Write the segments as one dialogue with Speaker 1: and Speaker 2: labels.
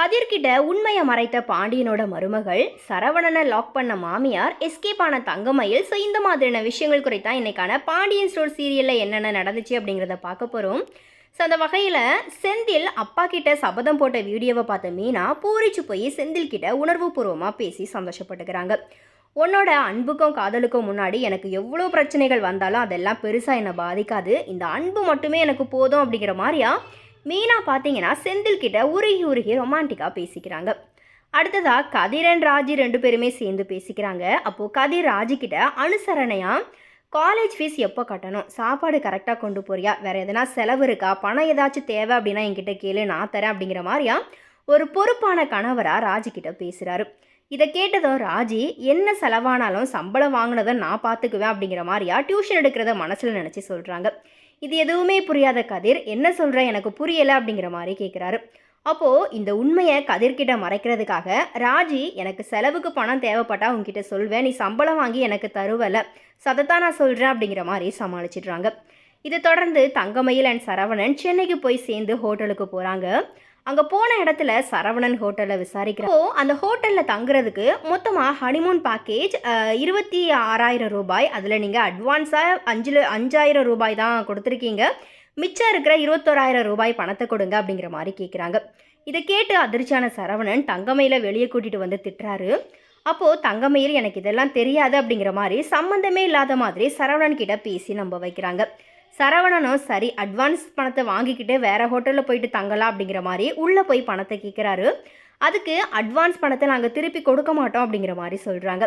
Speaker 1: கதிர்கிட்ட உண்மையை மறைத்த பாண்டியனோட மருமகள் சரவணனை லாக் பண்ண மாமியார் எஸ்கேப் ஆன தங்கமயில். ஸோ இந்த மாதிரியான விஷயங்கள் குறைத்தான் இன்னைக்கான பாண்டியன் ஸ்டோர் சீரியலில் என்னென்ன நடந்துச்சு அப்படிங்கிறத பார்க்க போகிறோம் ஸோ அந்த வகையில் செந்தில் அப்பா கிட்ட சபதம் போட்ட வீடியோவை பார்த்த மீனா பூரிச்சு போய் செந்தில் கிட்ட உணர்வுபூர்வமாக பேசி சந்தோஷப்பட்டுக்கிறாங்க. உன்னோட அன்புக்கும் காதலுக்கும் முன்னாடி எனக்கு எவ்வளோ பிரச்சனைகள் வந்தாலும் அதெல்லாம் பெருசாக என்னை பாதிக்காது. இந்த அன்பு மட்டுமே எனக்கு போதும் அப்படிங்கிற மாதிரியா மீனா பார்த்தீங்கன்னா செந்தில் கிட்ட உருகி உருகி ரொமான்டிக்காக பேசிக்கிறாங்க. அடுத்ததாக கதிரன் ராஜி ரெண்டு பேருமே சேர்ந்து பேசிக்கிறாங்க. அப்போது கதிர் ராஜி கிட்ட காலேஜ் ஃபீஸ் எப்போ கட்டணும்? சாப்பாடு கரெக்டாக கொண்டு போறியா? வேறு எதனா செலவு இருக்கா? பணம் ஏதாச்சும் தேவை அப்படின்னா என்கிட்ட கேளு நான் தரேன் அப்படிங்கிற மாதிரியா ஒரு பொறுப்பான கணவராக ராஜி கிட்ட பேசுகிறாரு இதை கேட்டதும் ராஜி என்ன செலவானாலும் சம்பளம் வாங்கினதை நான் பார்த்துக்குவேன் அப்படிங்கிற மாதிரியா டியூஷன் எடுக்கிறத மனசில் நினச்சி சொல்கிறாங்க இது எதுவுமே புரியாத கதிர் என்ன சொல்கிற எனக்கு புரியலை அப்படிங்கிற மாதிரி கேட்குறாரு அப்போது இந்த உண்மையை கதிர்கிட்ட மறைக்கிறதுக்காக ராஜி எனக்கு செலவுக்கு பணம் தேவைப்பட்டா உங்ககிட்ட சொல்வேன். நீ சம்பளம் வாங்கி எனக்கு தருவலை. சதத்தான் நான் சொல்கிறேன் அப்படிங்கிற மாதிரி சமாளிச்சிடுறாங்க. இதை தொடர்ந்து தங்கமயில் அண்ட் சரவணன் சென்னைக்கு போய் சேர்ந்து ஹோட்டலுக்கு போகிறாங்க அங்கே போன இடத்துல சரவணன் ஹோட்டலில் விசாரிக்கிறப்போ அந்த ஹோட்டலில் தங்குறதுக்கு மொத்தமாக ஹனிமூன் பேக்கேஜ் இருபத்தி ஆறாயிரம் ரூபாய். அதில் நீங்கள் அட்வான்ஸாக அஞ்சு அஞ்சாயிரம் ரூபாய் தான் கொடுத்துருக்கீங்க. மிச்சம் இருக்கிற இருபத்தோராயிரம் ரூபாய் பணத்தை கொடுங்க அப்படிங்கிற மாதிரி கேட்குறாங்க இதை கேட்டு அதிர்ச்சியான சரவணன் தங்கமையில் வெளியே கூட்டிகிட்டு வந்து திட்டுறாரு. அப்போது தங்கமையில் எனக்கு இதெல்லாம் தெரியாது அப்படிங்கிற மாதிரி சம்மந்தமே இல்லாத மாதிரி சரவணன் கிட்ட பேசி நம்ப வைக்கிறாங்க. சரவணனும் சரி அட்வான்ஸ் பணத்தை வாங்கிக்கிட்டு வேற ஹோட்டலில் போயிட்டு தங்கலாம் அப்படிங்கிற மாதிரி உள்ளே போய் பணத்தை கேட்குறாரு அதுக்கு அட்வான்ஸ் பணத்தை நாங்கள் திருப்பி கொடுக்க மாட்டோம் அப்படிங்கிற மாதிரி சொல்கிறாங்க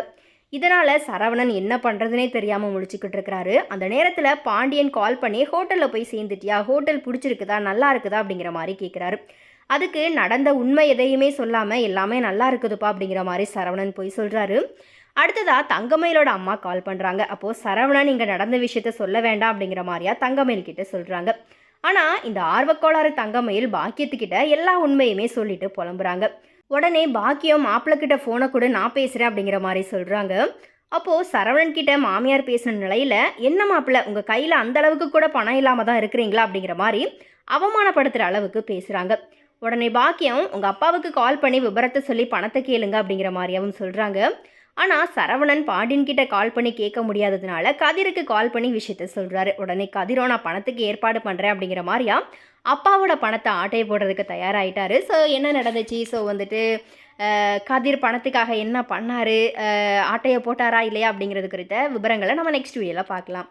Speaker 1: இதனால் சரவணன் என்ன பண்ணுறதுனே தெரியாமல் முடிச்சுக்கிட்டு இருக்கிறாரு. அந்த நேரத்தில் பாண்டியன் கால் பண்ணி ஹோட்டலில் போய் சேர்ந்துட்டியா? ஹோட்டல் பிடிச்சிருக்குதா? நல்லா இருக்குதா? அப்படிங்கிற மாதிரி கேட்குறாரு அதுக்கு நடந்த உண்மை எதையுமே சொல்லாமல் எல்லாமே நல்லா இருக்குதுப்பா அப்படிங்கிற மாதிரி சரவணன் போய் சொல்கிறாரு அடுத்ததாக தங்கமயிலோட அம்மா கால் பண்ணுறாங்க அப்போது சரவணன் இங்கே நடந்த விஷயத்த சொல்ல வேண்டாம் அப்படிங்கிற மாதிரியா தங்கமயில் கிட்ட சொல்கிறாங்க ஆனால் இந்த ஆர்வக்கோளாறு தங்கமயில் பாக்கியத்துக்கிட்ட எல்லா உண்மையுமே சொல்லிட்டு புலம்புறாங்க. உடனே பாக்கியம் மாப்பிள்ளை கிட்ட ஃபோனை கூட நான் பேசுகிறேன் அப்படிங்கிற மாதிரி சொல்கிறாங்க அப்போது சரவணன் கிட்ட மாமியார் பேசின நிலையில் என்ன மாப்பிள்ளை உங்கள் கையில் அந்த அளவுக்கு கூட பணம் இல்லாமல் தான் இருக்கிறீங்களா? அப்படிங்கிற மாதிரி அவமானப்படுத்துகிற அளவுக்கு பேசுகிறாங்க உடனே பாக்கியம் உங்கள் அப்பாவுக்கு கால் பண்ணி விபரத்தை சொல்லி பணத்தை கேளுங்க அப்படிங்கிற மாதிரியாவும் சொல்கிறாங்க ஆனால் சரவணன் பாண்டியன்கிட்ட கால் பண்ணி கேட்க முடியாததுனால கதிருக்கு கால் பண்ணி விஷயத்த சொல்கிறாரு உடனே கதிரோ நான் பணத்துக்கு ஏற்பாடு பண்ணுறேன் அப்படிங்கிற மாதிரியா அப்பாவோட பணத்தை ஆட்டையை போடுறதுக்கு தயாராகிட்டாரு ஸோ என்ன நடந்துச்சு? ஸோ வந்துட்டு கதிர் பணத்துக்காக என்ன பண்ணார்? ஆட்டையை போட்டாரா இல்லையா அப்படிங்கிறது குறித்த விவரங்களை நம்ம நெக்ஸ்ட் வீடியோவில் பார்க்கலாம்.